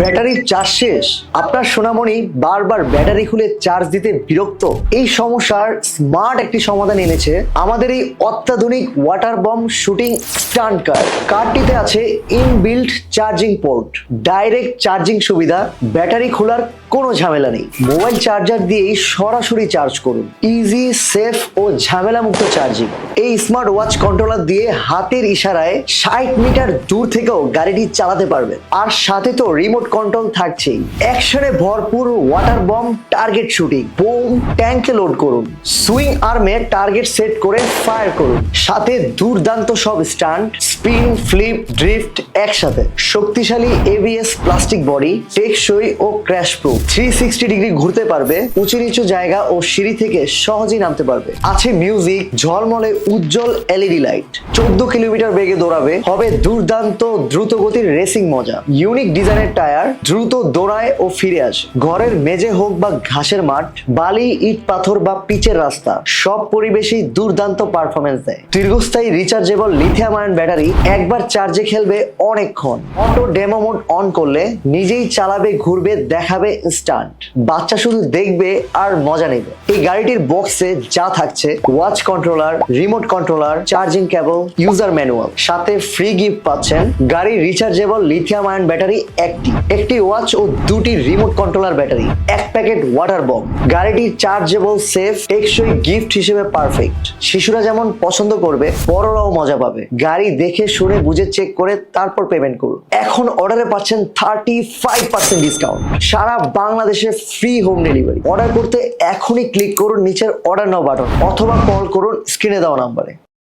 ব্যাটারির চার্জ শেষ। আপনার সোনামণি বারবার ব্যাটারি খুলে চার্জ দিতে বিরক্ত। এই সমস্যার স্মার্ট একটি সমাধান এনেছে আমাদের এই অত্যাধুনিক water bomb shooting stunt car কারটিতে আছে inbuilt charging port. Direct charging সুবিধা, ব্যাটারি খোলার কোনো ঝামেলা নেই। মোবাইল চার্জার দিয়েই সরাসরি চার্জ করুন। ইজি, সেফ ও ঝামেলা মুক্ত চার্জিং। এই স্মার্ট ওয়াচ কন্ট্রোলার দিয়ে হাতের ইশারায় ষাট মিটার দূর থেকেও গাড়িটি চালাতে পারবে আর সাথে তো রিমোট কন্ট্রোল থাকছেই অ্যাকশনে ভরপুর water bomb target shooting. Bomb ট্যাঙ্কে লোড করুন। সুইং আর্মে টার্গেট সেট করে ফায়ার করুন। সাথে দুর্দান্ত সব স্টান্ট, স্পিন, ফ্লিপ, ড্রিফট একসাথে। শক্তিশালী এবিএস প্লাস্টিক বডি, টেকসই ও crash proof. Three sixty degree ঘুরতে পারবে, উঁচু নিচু জায়গা ও সিঁড়ি থেকে সহজেই নামতে পারবে। আছে মিউজিক, ঝলমলে উজ্জ্বল এলইডি লাইট চোদ্দ কিলোমিটার বেগে দৌড়াবে, হবে দুর্দান্ত দ্রুত গতির রেসিং মজা ইউনিক ডিজাইনের টায়ার দ্রুত দৌড়ায় ও ফিরে আসে। ঘরের মেঝে হোক বা ঘাসের মাঠ, বালি, ইট, পাথর বা পিচের রাস্তা, সব পরিবেশেই দুর্দান্ত পারফরমেন্স দেয়। দীর্ঘস্থায়ী রিচার্জেবল লিথিয়াম আয়ন ব্যাটারি একবার চার্জে খেলবে অনেকক্ষণ। অটো ডেমো মোড অন করলে নিজেই চালাবে, ঘুরবে, দেখাবে ইনস্ট্যান্ট বাচ্চা শুধু দেখবে আর মজা নেবে। এই গাড়িটির বক্সে যা থাকছে watch controller remote controller charging cable user manual সাথে ফ্রি গিফট পাচ্ছেন গাড়ির রিচার্জেবল লিথিয়াম আয়ন ব্যাটারি একটি। একটি ওয়াচ ও দুটি রিমোট কন্ট্রোলার ব্যাটারি এক প্যাকেট ওয়াটার বম গাড়িটি চার্জেবল সেফ টেকসই গিফট হিসেবে পারফেক্ট শিশুরা যেমন পছন্দ করবে, বড়রাও মজা পাবে। গাড়ি দেখে শুনে বুঝে চেক করে তারপর পেমেন্ট করুন। এখন অর্ডারে পাচ্ছেন থার্টি ফাইভ পার্সেন্ট ডিসকাউন্ট সারা বাংলাদেশে ফ্রি হোম ডেলিভারি অর্ডার করতে এখনই ক্লিক করুন, নিচের অর্ডার নাও বাটন অথবা কল করুন স্ক্রিনে দেওয়া নাম্বারে